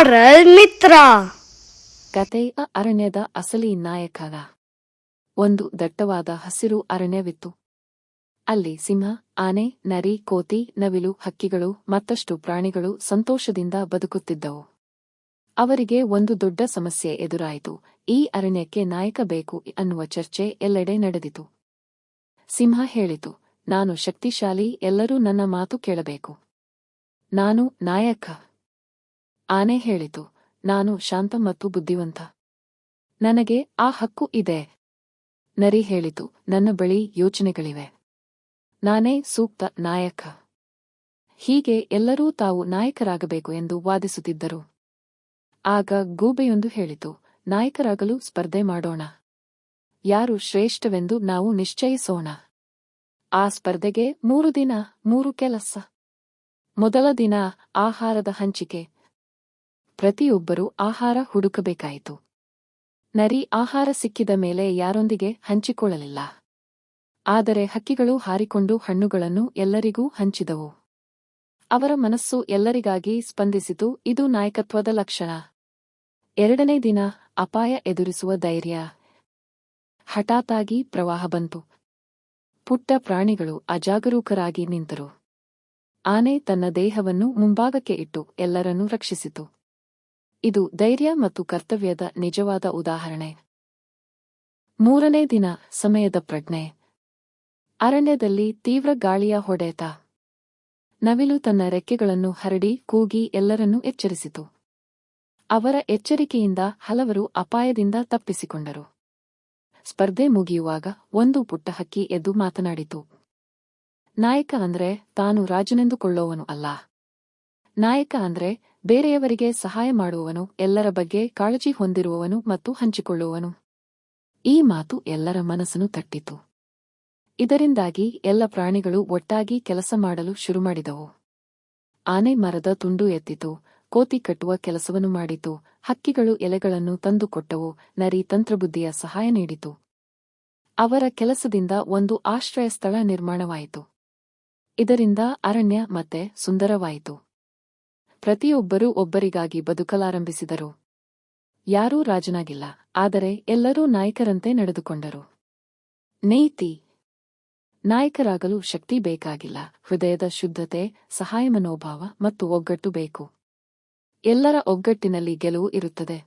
Moral ಮಿತ್ರ. ಕತೆಯ ಅರಣ್ಯದ ಅಸಲಿ ನಾಯಕಗ. ಒಂದು ದಟ್ಟವಾದ ಹಸಿರು ಅರಣ್ಯವಿತ್ತು. ಅಲ್ಲಿ ಸಿಂಹ, ಆನೆ, ನರಿ, ಕೋತಿ, ನವಿಲು, ಹಕ್ಕಿಗಳು, ಮತ್ತಷ್ಟು ಪ್ರಾಣಿಗಳು ಸಂತೋಷದಿಂದ ಬದುಕುತ್ತಿದ್ದವು. ಅವರಿಗೆ ಒಂದು ದೊಡ್ಡ ಸಮಸ್ಯೆ ಎದುರಾಯಿತು. ಈ ಅರಣ್ಯಕ್ಕೆ ನಾಯಕ ಬೇಕು ಅನ್ನುವ ಚರ್ಚೆ ಎಲ್ಲೆಡೆ ನಡೆದಿತು. ಸಿಂಹ ಹೇಳಿತು, ನಾನು ಶಕ್ತಿಶಾಲಿ, ಎಲ್ಲರೂ ನನ್ನ ಮಾತು ಕೇಳಬೇಕು. ನಾನು ನಾಯಕ. ಆನೆ ಹೇಳಿತು, ನಾನು ಶಾಂತ ಮತ್ತು ಬುದ್ಧಿವಂತ. ನನಗೆ ಆ ಹಕ್ಕು ಇದೆ. ನರಿ ಹೇಳಿತು, ನನ್ನ ಬಳಿ ಯೋಚನೆಗಳಿವೆ. ನಾನೇ ಸೂಕ್ತ ನಾಯಕ. ಹೀಗೆ ಎಲ್ಲರೂ ತಾವು ನಾಯಕರಾಗಬೇಕು ಎಂದು ವಾದಿಸುತ್ತಿದ್ದರು. ಆಗ ಗೂಬೆಯೊಂದು ಹೇಳಿತು, ನಾಯಕರಾಗಲು ಸ್ಪರ್ಧೆ ಮಾಡೋಣ. ಯಾರು ಶ್ರೇಷ್ಠವೆಂದು ನಾವು ನಿಶ್ಚಯಿಸೋಣ. ಆ ಸ್ಪರ್ಧೆಗೆ ಮೂರು ದಿನ, ಮೂರು ಕೆಲಸ. ಮೊದಲ ದಿನ ಆಹಾರದ ಹಂಚಿಕೆ ಪ್ರತಿಯೊಬ್ಬರೂ ಆಹಾರ ಹುಡುಕಬೇಕಾಯಿತು. ನರಿ ಆಹಾರ ಸಿಕ್ಕಿದ ಮೇಲೆ ಯಾರೊಂದಿಗೆ ಹಂಚಿಕೊಳ್ಳಲಿಲ್ಲ. ಆದರೆ ಹಕ್ಕಿಗಳು ಹಾರಿಕೊಂಡು ಹಣ್ಣುಗಳನ್ನು ಎಲ್ಲರಿಗೂ ಹಂಚಿದವು. ಅವರ ಮನಸ್ಸು ಎಲ್ಲರಿಗಾಗಿ ಸ್ಪಂದಿಸಿತು, ಇದು ನಾಯಕತ್ವದ ಲಕ್ಷಣ. ಎರಡನೇ ದಿನ ಅಪಾಯ ಎದುರಿಸುವ ಧೈರ್ಯ. ಹಠಾತ್ತಾಗಿ ಪ್ರವಾಹ ಬಂತು. ಪುಟ್ಟ ಪ್ರಾಣಿಗಳು ಅಜಾಗರೂಕರಾಗಿ ನಿಂತರು. ಆನೆ ತನ್ನ ದೇಹವನ್ನು ಮುಂಭಾಗಕ್ಕೆ ಇಟ್ಟು ಎಲ್ಲರನ್ನೂ ರಕ್ಷಿಸಿತು. ಇದು ಧೈರ್ಯ ಮತ್ತು ಕರ್ತವ್ಯದ ನಿಜವಾದ ಉದಾಹರಣೆ. ಮೂರನೇ ದಿನ, ಸಮಯದ ಪ್ರಜ್ಞೆ. ಅರಣ್ಯದಲ್ಲಿ ತೀವ್ರ ಗಾಳಿಯ ಹೊಡೆತ. ನವಿಲು ತನ್ನ ರೆಕ್ಕೆಗಳನ್ನು ಹರಡಿ ಕೂಗಿ ಎಲ್ಲರನ್ನೂ ಎಚ್ಚರಿಸಿತು. ಅವರ ಎಚ್ಚರಿಕೆಯಿಂದ ಹಲವರು ಅಪಾಯದಿಂದ ತಪ್ಪಿಸಿಕೊಂಡರು. ಸ್ಪರ್ಧೆ ಮುಗಿಯುವಾಗ ಒಂದು ಪುಟ್ಟ ಹಕ್ಕಿ ಎದ್ದು ಮಾತನಾಡಿತು. ನಾಯಕ ಅಂದ್ರೆ ತಾನು ರಾಜನೆಂದುಕೊಳ್ಳೋವನು ಅಲ್ಲ. ನಾಯಕ ಅಂದ್ರೆ ಬೇರೆಯವರಿಗೆ ಸಹಾಯ ಮಾಡುವವನು ಎಲ್ಲರ ಬಗ್ಗೆ ಕಾಳಜಿ ಹೊಂದಿರುವವನು ಮತ್ತು ಹಂಚಿಕೊಳ್ಳುವವನು. ಈ ಮಾತು ಎಲ್ಲರ ಮನಸ್ಸನ್ನು ತಟ್ಟಿತು. ಇದರಿಂದಾಗಿ ಎಲ್ಲ ಪ್ರಾಣಿಗಳು ಒಟ್ಟಾಗಿ ಕೆಲಸ ಮಾಡಲು ಶುರುಮಾಡಿದವು. ಆನೆ ಮರದ ತುಂಡು ಎತ್ತಿತು, ಕೋತಿ ಕಟ್ಟುವ ಕೆಲಸವನ್ನು ಮಾಡಿತು, ಹಕ್ಕಿಗಳು ಎಲೆಗಳನ್ನು ತಂದುಕೊಟ್ಟವು ನರಿ ತಂತ್ರಬುದ್ಧಿಯ ಸಹಾಯ ನೀಡಿತು. ಅವರ ಕೆಲಸದಿಂದ ಒಂದು ಆಶ್ರಯ ಸ್ಥಳ ನಿರ್ಮಾಣವಾಯಿತು. ಇದರಿಂದ ಅರಣ್ಯ ಮತ್ತೆ ಸುಂದರವಾಯಿತು. ಪ್ರತಿಯೊಬ್ಬರೂ ಒಬ್ಬರಿಗಾಗಿ ಬದುಕಲಾರಂಭಿಸಿದರು. ಯಾರೂ ರಾಜನಾಗಿಲ್ಲ, ಆದರೆ ಎಲ್ಲರೂ ನಾಯಕರಂತೆ ನಡೆದುಕೊಂಡರು. ನೀತಿ, ನಾಯಕರಾಗಲು ಶಕ್ತಿ ಬೇಕಾಗಿಲ್ಲ, ಹೃದಯದ ಶುದ್ಧತೆ, ಸಹಾಯ ಮನೋಭಾವ ಮತ್ತು ಒಗ್ಗಟ್ಟು ಬೇಕು. ಎಲ್ಲರ ಒಗ್ಗಟ್ಟಿನಲ್ಲಿ ಗೆಲುವು ಇರುತ್ತದೆ.